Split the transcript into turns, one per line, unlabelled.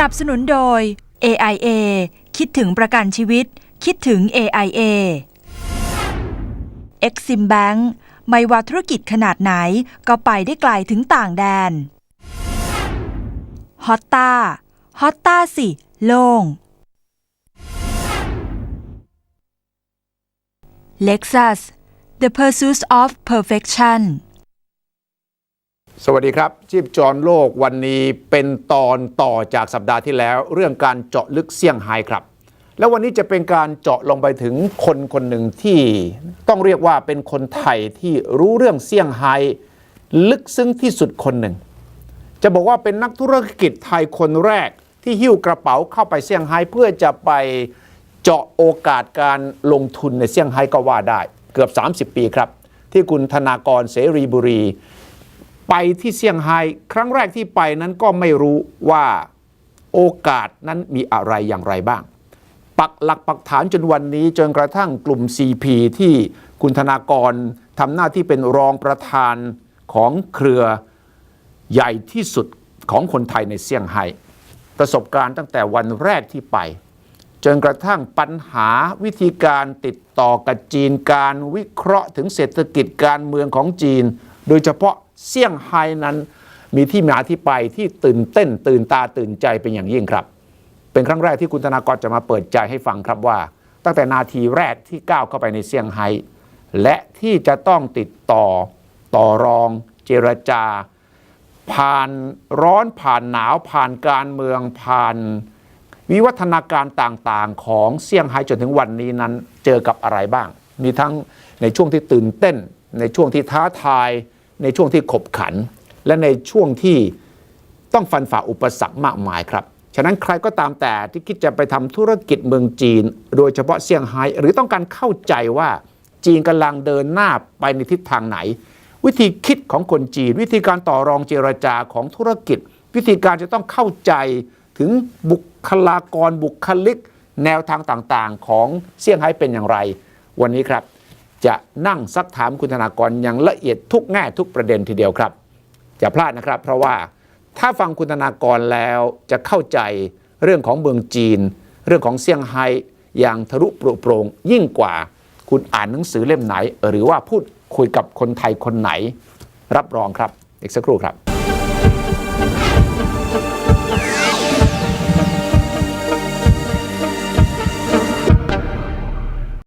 นับสนุนโดย AIA คิดถึงประกันชีวิต คิดถึง AIA Exim Bank ไม่ว่าธุรกิจขนาดไหนก็ไปได้ไกลถึงต่างแดนฮอตตาฮอตตาสิ โล่ง Lexus The Pursuit of Perfection
สวัสดีครับชีพจรโลกวันนี้เป็นตอนต่อจากสัปดาห์ที่แล้ว เรื่องการเจาะลึกเซี่ยงไฮ้ครับ แล้ววันนี้จะเป็นการเจาะลงไปถึงคนคนหนึ่งที่ต้องเรียกว่าเป็นคนไทยที่รู้เรื่องเซี่ยงไฮ้ลึกซึ้งที่สุดคนหนึ่ง จะบอกว่าเป็นนักธุรกิจไทยคนแรกที่หิ้วกระเป๋าเข้าไปเซี่ยงไฮ้เพื่อจะไปเจาะโอกาสการลงทุนในเซี่ยงไฮ้ก็ว่าได้ เกือบ 30 ปีครับ ที่คุณธนากรเสรีบุรี ไปที่เซี่ยงไฮ้ครั้งแรกที่ไปนั้นก็ไม่รู้ว่าโอกาสนั้นมีอะไรอย่างไรบ้าง ปักหลักปักฐานจนวันนี้จนกระทั่งกลุ่ม CP ที่คุณธนากรทำหน้าที่เป็นรองประธานของเครือใหญ่ที่สุดของคนไทยในเซี่ยงไฮ้ประสบการณ์ตั้งแต่วันแรกที่ไป จนกระทั่งปัญหาวิธีการติดต่อกับจีนการวิเคราะห์ถึงเศรษฐกิจการเมืองของจีน โดยเฉพาะ เซี่ยงไฮ้นั้น มีที่มาที่ไปที่ตื่นเต้น ตื่นตาตื่นใจเป็นอย่างยิ่งครับ เป็นครั้งแรกที่คุณธนากรจะมาเปิดใจให้ฟังครับว่า ตั้งแต่นาทีแรกที่ก้าวเข้าไปในเซี่ยงไฮ้และที่จะต้องติดต่อต่อรองเจรจา ผ่านร้อนผ่านหนาวผ่านการเมืองผ่านวิวัฒนาการต่างๆ ของเซี่ยงไฮ้จนถึงวันนี้นั้นเจอกับอะไรบ้าง มีทั้งในช่วงที่ตื่นเต้น ในช่วงที่ท้าทาย ในช่วงที่ขบขัน และในช่วงที่ต้องฟันฝ่าอุปสรรคมากมายครับ ฉะนั้นใครก็ตามแต่ที่คิดจะไปทำธุรกิจเมืองจีน โดยเฉพาะเซี่ยงไฮ้หรือต้องการเข้าใจว่าจีนกำลังเดินหน้าไปในทิศทางไหน วิธีคิดของคนจีน วิธีการต่อรองเจรจาของธุรกิจ วิธีการจะต้องเข้าใจถึงบุคลากรบุคลิก แนวทางต่างๆ ของเซี่ยงไฮ้เป็นอย่างไร วันนี้ครับ จะนั่งซักถามคุณธนากรอย่างละเอียดทุกแง่ทุกประเด็นทีเดียวครับอย่าพลาดนะครับ เพราะว่าถ้าฟังคุณธนากรแล้วจะเข้าใจเรื่องของเมืองจีน เรื่องของเซี่ยงไฮ้อย่างทะลุปรุโปรงยิ่งกว่าคุณอ่านหนังสือเล่มไหน หรือว่าพูดคุยกับคนไทยคนไหน รับรองครับ อีกสักครู่ครับ